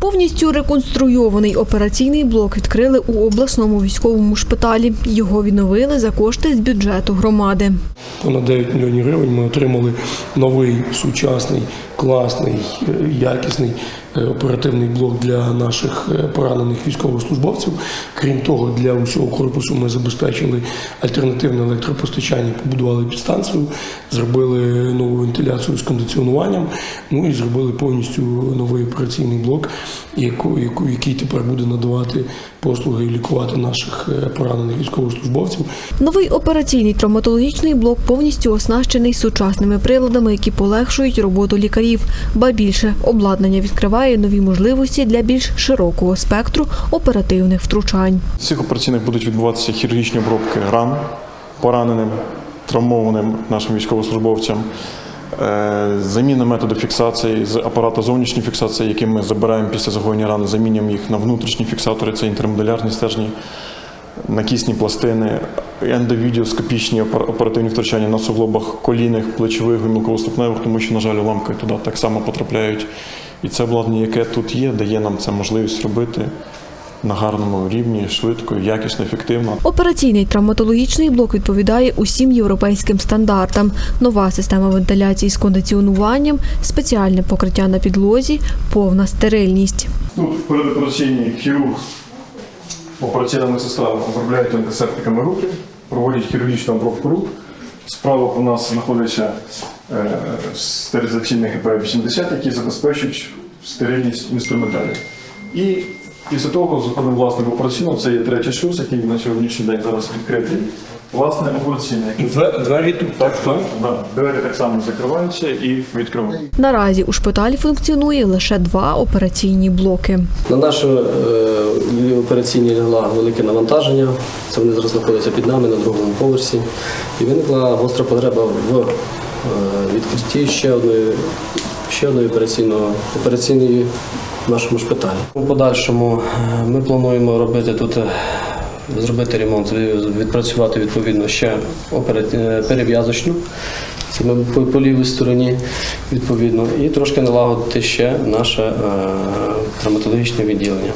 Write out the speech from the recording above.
Повністю реконструйований операційний блок відкрили у обласному військовому шпиталі. Його відновили за кошти з бюджету громади. Понад 9 мільйонів гривень ми отримали новий сучасний, класний, якісний е, оперативний блок для наших е, поранених військовослужбовців. Крім того, для усього корпусу ми забезпечили альтернативне електропостачання, побудували підстанцію, зробили нову вентиляцію з кондиціонуванням, ну і зробили повністю новий операційний блок, який тепер буде надавати послуги і лікувати наших е, поранених військовослужбовців. Новий операційний травматологічний блок повністю оснащений сучасними приладами, які полегшують роботу лікарів. Ба більше обладнання відкриває нові можливості для більш широкого спектру оперативних втручань. В цих операційних будуть відбуватися хірургічні обробки ран пораненим, травмованим нашим військовослужбовцям, е, заміна методу фіксації з апарата зовнішньої фіксації, який ми забираємо після загоєння рани, замінюємо їх на внутрішні фіксатори, це інтермодулярні стержні, накісні пластини, ендовідіоскопічні оперативні втручання на суглобах колінних, плечових, гомілково-ступневих, тому що, на жаль, уламки туди так само потрапляють. І це обладнання, яке тут є, дає нам це можливість робити на гарному рівні, швидко, якісно, ефективно. Операційний травматологічний блок відповідає усім європейським стандартам. Нова система вентиляції з кондиціонуванням, спеціальне покриття на підлозі, повна стерильність. Тут передопераційний хірург, операційна медсестра обробляють антисептиками руки, проводять хірургічну обробку рук. Справа у нас знаходиться е, стерилізаційний ГП-80, які забезпечують стерильність інструментарію. І після того заходимо власне в операційну, це є третій шлюз, який на сьогоднішній день зараз відкритий. Власне, операційний. Двері тут Так, так, да. Двері так само закриваються і відкриваються. Наразі у шпиталі функціонує лише два операційні блоки. На наші е, операційні лягла велике навантаження. Це вони зараз знаходяться під нами на другому поверсі. І виникла гостра потреба в е, відкритті ще одної, ще одної операційного, операційної в нашому шпиталі. У подальшому е, ми плануємо робити тут. е, Зробити ремонт, відпрацювати відповідно ще е, перев'язочну, це по, по лівій стороні відповідно, і трошки налагодити ще наше е, травматологічне відділення.